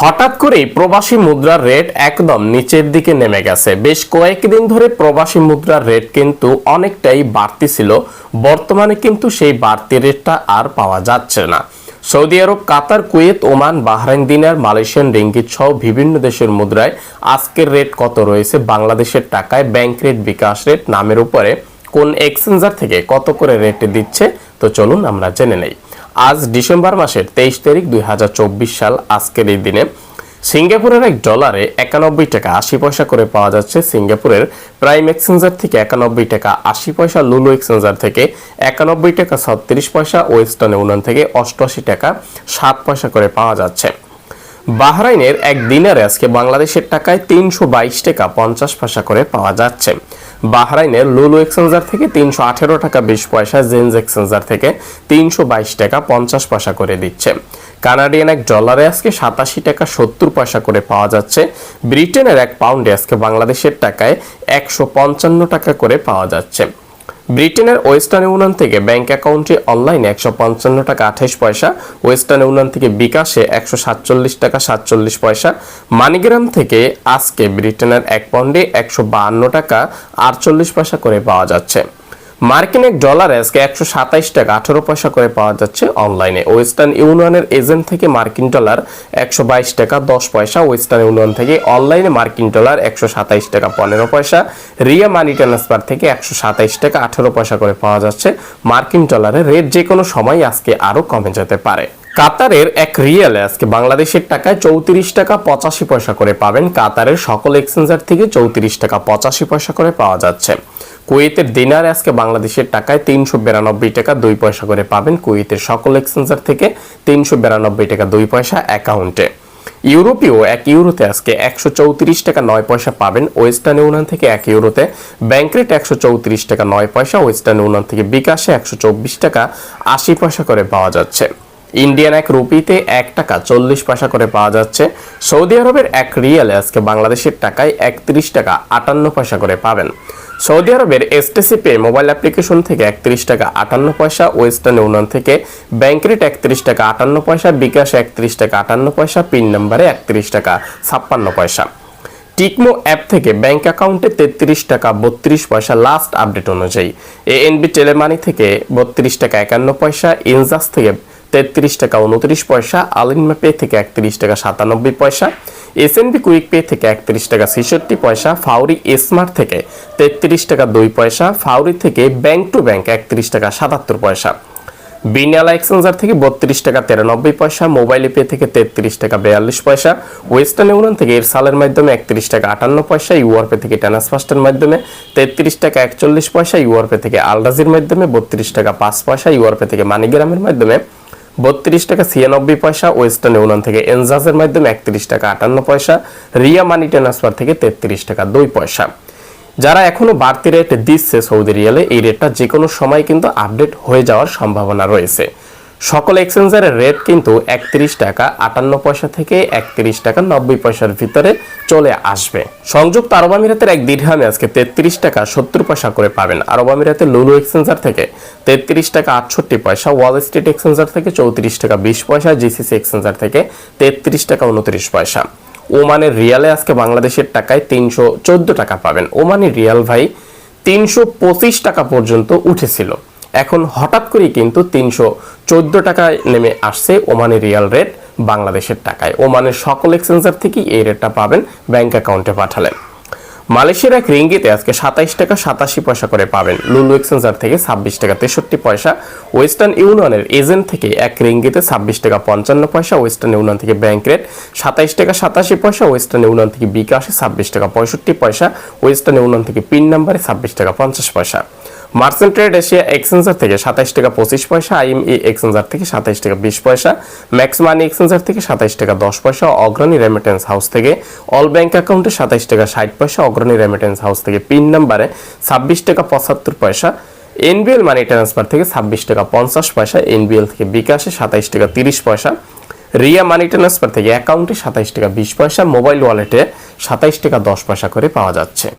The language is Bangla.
হঠাৎ করেই প্রবাসী মুদ্রার রেট একদম নিচের দিকে নেমে গেছে। বেশ কয়েকদিন ধরে প্রবাসী মুদ্রার রেট কিন্তু অনেকটাই বাড়তি ছিল বর্তমানে কিন্তু সেই বাড়তি রেটটা আর পাওয়া যাচ্ছে না। Saudi Arab, Qatar, Kuwait, Oman, Bahrain, dinar, Malaysian, ringgit সহ বিভিন্ন দেশের মুদ্রায় আজকের রেট কত রয়েছে? বাংলাদেশের টাকায় ব্যাংক রেট, বিকাশ রেট, নামের উপরে কোন এক্সচেঞ্জার থেকে কত করে রেট দিচ্ছে? তো চলুন আমরা জেনে নেই। আজ ডিসেম্বর মাসের তেইশ তারিখ দু হাজার চব্বিশ সাল, আজকের এই দিনে সিঙ্গাপুরের এক ডলারে একানব্বই টাকা আশি পয়সা করে পাওয়া যাচ্ছে। সিঙ্গাপুরের প্রাইম এক্সচেঞ্জার থেকে একানব্বই টাকা আশি পয়সা, লুলু এক্সচেঞ্জার থেকে একানব্বই টাকা ছত্রিশ পয়সা, ওয়েস্টার্ন ইউনিয়ন থেকে অষ্টআশি টাকা সাত পয়সা করে পাওয়া যাচ্ছে। বাহরাইনের এক দিনারে আজকে বাংলাদেশের টাকায় তিনশো বাইশ টাকা পঞ্চাশ পয়সা করে পাওয়া যাচ্ছে। বাহরাইনের লুলু এক্সচেঞ্জার থেকে তিনশো আঠেরো টাকা বিশ পয়সা, জেন্স এক্সচেঞ্জার থেকে তিনশো বাইশ টাকা পঞ্চাশ পয়সা করে দিচ্ছে। কানাডিয়ান এক ডলারে আজকে সাতাশি টাকা সত্তর পয়সা করে পাওয়া যাচ্ছে। ব্রিটেনের এক পাউন্ডে আজকে বাংলাদেশের টাকায় একশো পঞ্চান্ন টাকা করে পাওয়া যাচ্ছে। ব্রিটেনের ওয়েস্টার্ন ইউনিয়ন থেকে ব্যাংক অ্যাকাউন্টে অনলাইনে একশো পঞ্চান্ন টাকা আঠাশ পয়সা, ওয়েস্টার্ন ইউনিয়ন থেকে বিকাশে একশো সাতচল্লিশ টাকা সাতচল্লিশ পয়সা, মানিগ্রাম থেকে আজকে ব্রিটেনের এক পাউন্ডে একশো বাহান্ন টাকা আটচল্লিশ পয়সা করে পাওয়া যাচ্ছে। মার্কিন এক ডলার আজকে একশো সাতাইশ টাকা, আঠারো পয়সা করে পাওয়া যাচ্ছে অনলাইনে। ওয়েস্টার্ন ইউনিয়নের এজেন্ট থেকে মার্কিন ডলার একশো বাইশ টাকা, দশ পয়সা। ওয়েস্টার্ন ইউনিয়ন থেকে অনলাইনে মার্কিন ডলার একশো সাতাইশ টাকা, পনেরো পয়সা। রিয়া মানি ট্রান্সফার থেকে একশো সাতাইশ টাকা, আঠারো পয়সা করে পাওয়া যাচ্ছে মার্কিন ডলারের রেট। যে কোনো সময় আজকে আরও কমে যেতে পারে। কাতারের এক রিয়েলে আজকে বাংলাদেশের টাকায় চৌত্রিশ টাকা পঁচাশি পয়সা করে পাবেন। কাতারের সকল এক্সচেঞ্জার থেকে চৌত্রিশ টাকা পঁচাশি পয়সা করে পাওয়া যাচ্ছে। কুয়েতের দিনার আজকে বাংলাদেশের টাকায় তিনশো বিরানব্বই টাকা দুই পয়সা করে পাবেন কুয়েতের সকল এক্সচেঞ্জার থেকে তিনশো বিরানব্বই টাকা দুই পয়সা অ্যাকাউন্টে ইউরোপীয় এক ইউরোতে আজকে একশো চৌত্রিশ টাকা নয় পয়সা পাবেন ওয়েস্টার্ন ইউনিয়ন থেকে এক ইউরোতে। ব্যাংক রেট একশো চৌত্রিশ টাকা নয় পয়সা, ওয়েস্টার্ন ইউনিয়ন থেকে বিকাশে একশো চব্বিশ টাকা আশি পয়সা করে পাওয়া যাচ্ছে। ইন্ডিয়ান এক রুপিতে এক টাকা চল্লিশ পয়সা করে পাওয়া যাচ্ছে। সৌদি আরবের এক রিয়ালে আজকে বাংলাদেশের টাকায় একত্রিশ টাকা আটান্ন পয়সা করে পাবেন। সৌদি আরবের এসটিসি পে মোবাইল অ্যাপ্লিকেশন থেকে একত্রিশ টাকা আটান্ন পয়সা, ওয়েস্টার্ন ইউনিয়ন থেকে ব্যাংকরেট একত্রিশ টাকা আটান্ন পয়সা, বিকাশ একত্রিশ টাকা আটান্ন পয়সা, পিন নম্বরে একত্রিশ টাকা ছাপ্পান্ন পয়সা। টিকমো অ্যাপ থেকে ব্যাংক অ্যাকাউন্টে তেত্রিশ টাকা বত্রিশ পয়সা লাস্ট আপডেট অনুযায়ী। এএনবি টেলেমানি থেকে বত্রিশ টাকা একান্ন পয়সা ইনজাস থেকে তেত্রিশ টাকা উনত্রিশ পয়সা আলিনমা পে থেকে একত্রিশ টাকা সাতানব্বই পয়সা এসএনবি কুইক পে থেকে একত্রিশ টাকা ছেষট্টি পয়সা ফাউরি স্মার্ট থেকে তেত্রিশ টাকা দুই পয়সা ফাউরি থেকে ব্যাংক টু ব্যাংক একত্রিশ টাকা সাতাত্তর পয়সা। বিনিয়ালা এক্সচেঞ্জার থেকে বত্রিশ টাকা তিরানব্বই পয়সা মোবাইল পে থেকে তেত্রিশ টাকা বিয়াল্লিশ পয়সা ওয়েস্টার্ন ইউনিয়ন থেকে এর সালের মাধ্যমে একত্রিশ টাকা আটান্ন পয়সা ইউআরপে থেকে ট্রান্সফার্স্টের মাধ্যমে তেত্রিশ টাকা একচল্লিশ পয়সা ইউআরপে থেকে আলরাজির মাধ্যমে বত্রিশ টাকা পাঁচ পয়সা ইউআরপে থেকে মানিগ্রামের মাধ্যমে বত্রিশ টাকা ছিয়ানব্বই পয়সা ওয়েস্টার্ন ইউনিয়ন থেকে এনজাসের মাধ্যমে একত্রিশ টাকা আটান্ন পয়সা রিয়া মানি ট্রান্সফার থেকে তেত্রিশ টাকা দুই পয়সা। যারা এখনও বাড়তি রেট দিচ্ছে সৌদি রিয়ালে, এই রেটটা যে কোনো সময় কিন্তু আপডেট হয়ে যাওয়ার সম্ভাবনা রয়েছে। সকল এক্সচেঞ্জারের রেট কিন্তু একত্রিশ টাকা, আটান্ন পয়সা থেকে একত্রিশ টাকা, নব্বই পয়সার ভিতরে চলে আসবে। সংযুক্ত আরব আমিরাতের এক দীর্ঘামে আজকে তেত্রিশ টাকা, সত্তর পয়সা করে পাবেন। আরব আমিরাতের লুলু এক্সচেঞ্জার থেকে তেত্রিশ টাকা, আটষট্টি পয়সা ওয়াল স্ট্রিট এক্সচেঞ্জার থেকে চৌত্রিশ টাকা, বিশ পয়সা জিসিসি এক্সচেঞ্জার থেকে তেত্রিশ টাকা, উনত্রিশ পয়সা। ওমানের রিয়ালে আজকে বাংলাদেশের টাকায় তিনশো চোদ্দ টাকা পাবেন। ওমানের রিয়াল ভাই তিনশো পঁচিশ টাকা পর্যন্ত উঠেছিল। এখন হঠাৎ করেই কিন্তু তিনশো চোদ্দ টাকায় নেমে আসছে ওমানের রিয়াল রেট, বাংলাদেশের টাকায়। ওমানের সকল এক্সচেঞ্জার থেকেই এই রেটটা পাবেন ব্যাংক অ্যাকাউন্টে পাঠালে। মালয়েশিয়ার এক রিঙ্গিতে আজকে সাতাইশ টাকা সাতাশি পয়সা করে পাবেন। লুলু এক্সচেঞ্জার থেকে ছাব্বিশ টাকা তেষট্টি পয়সা। ওয়েস্টার্ন ইউনিয়নের এজেন্ট থেকে এক রিঙ্গিতে ছাব্বিশ টাকা পঞ্চান্ন পয়সা। ওয়েস্টার্ন ইউনিয়ন থেকে ব্যাংক রেট সাতাইশ টাকা সাতাশি পয়সা। ওয়েস্টার্ন ইউনিয়ন থেকে বিকাশে ছাব্বিশ টাকা পঁয়ষট্টি পয়সা। ওয়েস্টার্ন ইউনিয়ন থেকে পিন নাম্বারে ছাব্বিশ টাকা পঞ্চাশ পয়সা। মার্চেন্ট ট্রেড এশিয়া এক্সচেঞ্জার থেকে সাতাইশ টাকা পঁচিশ পয়সা আইএমই এক্সচেঞ্জার থেকে সাতাইশ টাকা বিশ পয়সা ম্যাক্স মানি এক্সচেঞ্জার থেকে সাতাইশ টাকা দশ পয়সা, অগ্রণী রেমিটেন্স হাউস থেকে অল ব্যাংক অ্যাকাউন্টে সাতাইশ টাকা ষাট পয়সা, অগ্রণী রেমিটেন্স হাউস থেকে পিন নাম্বারে ছাব্বিশ টাকা পঁচাত্তর পয়সা এনবিএল মানি ট্রান্সফার থেকে ছাব্বিশ টাকা পঞ্চাশ পয়সা এনবিএল থেকে বিকাশে সাতাইশ টাকা তিরিশ পয়সা, রিয়া মানি ট্রান্সফার থেকে অ্যাকাউন্টে সাতাইশ টাকা বিশ পয়সা মোবাইল ওয়ালেটে সাতাইশ টাকা দশ পয়সা করে পাওয়া যাচ্ছে।